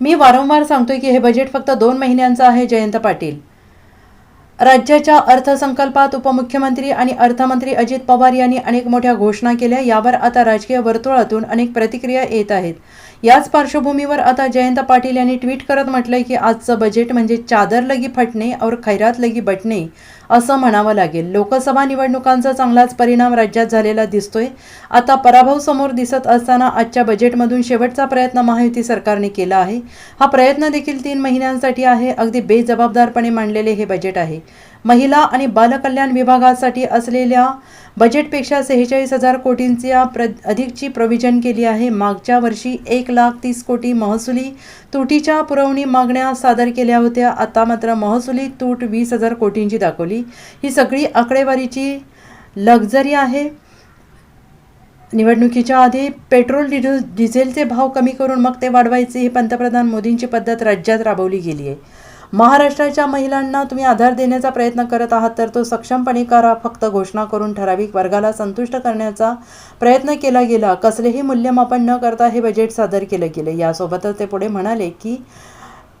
मी वारंवार सांगतोय की हे बजेट फक्त दोन महिन्यांचं आहे जयंत पाटील. राज्याच्या अर्थसंकल्पात उपमुख्यमंत्री आणि अर्थमंत्री अजित पवार यांनी अनेक मोठ्या घोषणा केल्या. यावर आता राजकीय वर्तुळातून अनेक प्रतिक्रिया येत आहेत. याच पार्श्वभूमीवर आता जयंत पाटील यांनी ट्विट करत म्हटलंय की आजचं बजेट म्हणजे चादर लगी फटणे और खैरात लगी बटणे असं म्हणावं लागेल. लोकसभा निवडणुकांचा चांगलाच परिणाम राज्यात झालेला दिसतोय. आता पराभव समोर दिसत असताना आजच्या बजेटमधून शेवटचा प्रयत्न महायुती सरकारने केला आहे. हा प्रयत्न देखील तीन महिन्यांसाठी आहे. अगदी बेजबाबदारपणे मांडलेले हे बजेट आहे. महिला आणि बालकल्याण विभागासाठी असलेल्या बजेटपेक्षा सेहेचाळीस हजार कोटींच्या प्र अधिकची प्रोव्हिजन केली आहे. मागच्या वर्षी एक लाख तीस कोटी महसुली तुटीच्या पुरवणी मागण्या सादर केल्या होत्या. आता मात्र महसुली तूट वीस हजार कोटींची दाखवली. ही सगळी आकडेवारीची लक्झरी आहे. निवडणुकीच्या आधी पेट्रोल डिझेल डिझेलचे भाव कमी करून मग ते वाढवायचे ही पंतप्रधान मोदींची पद्धत राज्यात राबवली गेली आहे. महाराष्ट्राच्या महिलांना तुम्ही आधार देण्याचा प्रयत्न करत आहात तर तो सक्षमपणे करा. फक्त घोषणा करून ठराविक वर्गाला संतुष्ट करण्याचा प्रयत्न केला गेला. कसलेही मूल्यमापन न करता हे बजेट सादर केलं गेले. यासोबतच ते पुढे म्हणाले की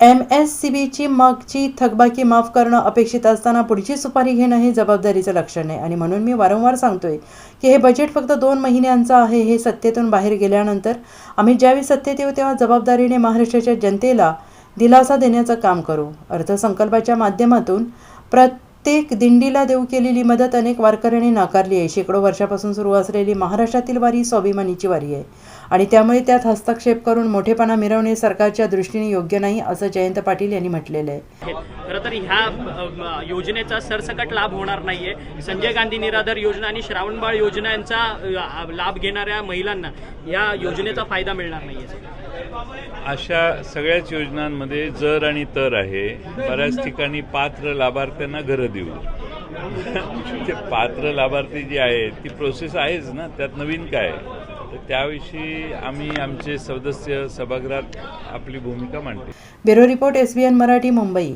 एम एस सी बीची मागची थकबाकी माफ करणं अपेक्षित असताना पुढची सुपारी घेणं हे जबाबदारीचं लक्षण आहे. आणि म्हणून मी वारंवार सांगतोय की हे बजेट फक्त दोन महिन्यांचं आहे. हे सत्तेतून बाहेर गेल्यानंतर आम्ही ज्यावेळी सत्तेत येऊ तेव्हा जबाबदारीने महाराष्ट्राच्या जनतेला दिलासा देण्याचं काम करू. अर्थसंकल्पाच्या माध्यमातून प्रत्येक दिंडीला देऊ केलेली मदत अनेक वारकऱ्यांनी नाकारली आहे. शेकडो वर्षापासून सुरू असलेली महाराष्ट्रातील वारी स्वाभिमानीची वारी आहे. आणि त्यामुळे त्यात हस्तक्षेप करून मोठेपणा मिरवणे सरकारच्या दृष्टीने योग्य नाही असं जयंत पाटील यांनी म्हटलेलं आहे. खरं तर ह्या योजनेचा सरसकट लाभ होणार नाहीये. संजय गांधी निराधार योजना आणि श्रावणबाळ योजना यांचा लाभ घेणाऱ्या महिलांना या योजनेचा फायदा मिळणार नाहीये. अशा सगळ्याच योजनांमध्ये जर आणि तर आहे बऱ्याच ठिकाणी पात्र लाभार्थ्यांना घरं देऊ. ते पात्र लाभार्थी जी आहे ती प्रोसेस आहेच ना त्यात नवीन काय? तर त्याविषयी आम्ही आमचे सदस्य सभागृहात आपली भूमिका मांडते. Bureau report S B N Marathi Mumbai.